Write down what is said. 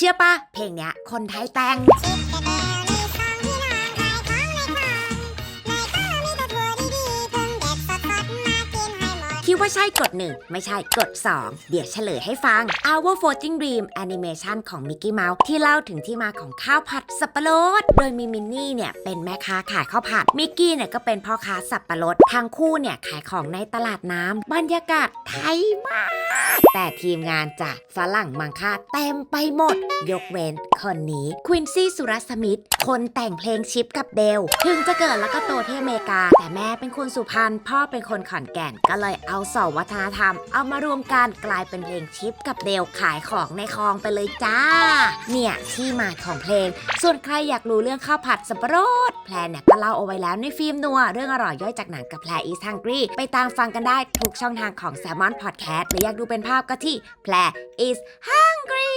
ชื่อปะเพลงเนี้ย คนไทยแต่งคิดว่าใช่กด 1 ไม่ใช่กด 2 เดี๋ยวเฉลยให้ฟัง Our Floating Dream Animation ของ Mickey Mouse ที่เล่าถึงที่มาของข้าวผัดสับปะรด โดยมีมินนี่เนี่ยเป็นแม่ค้าขายข้าวผัด มิกกี้เนี่ยก็เป็นพ่อค้าสับปะรด ทั้งคู่เนี่ยขายของในตลาดน้ำบรรยากาศไทยมาก แต่ทีมงานจากฝรั่งมังค่าเต็มไปหมด ยกเว้นคนนี้ควินซี่สุรสมิธคนแต่งเพลงชิปกับเดลถึงจะเกิดแล้วก็โตที่อเมริกา แต่แม่เป็นคนสุพรรณพ่อเป็นคนขอนแก่น ก็เลยเอาสองวัฒนธรรม เอามารวมกันกลายเป็นเพลงชิปกับเดลขายของในคลองไปเลยจ้า เนี่ยที่มาของเพลง ส่วนใครอยากรู้เรื่องข้าวผัดสับปะรดแพลนเนี่ยก็เล่าเอาไว้แล้วในฟิล์มนัวเรื่องอร่อยย่อยจากหนังกับแพล is hungry ไปตามฟังกันได้ทุกช่องทางของ Salmon Podcast หรืออยากดูเป็นภาพก็ที่แพล is hungry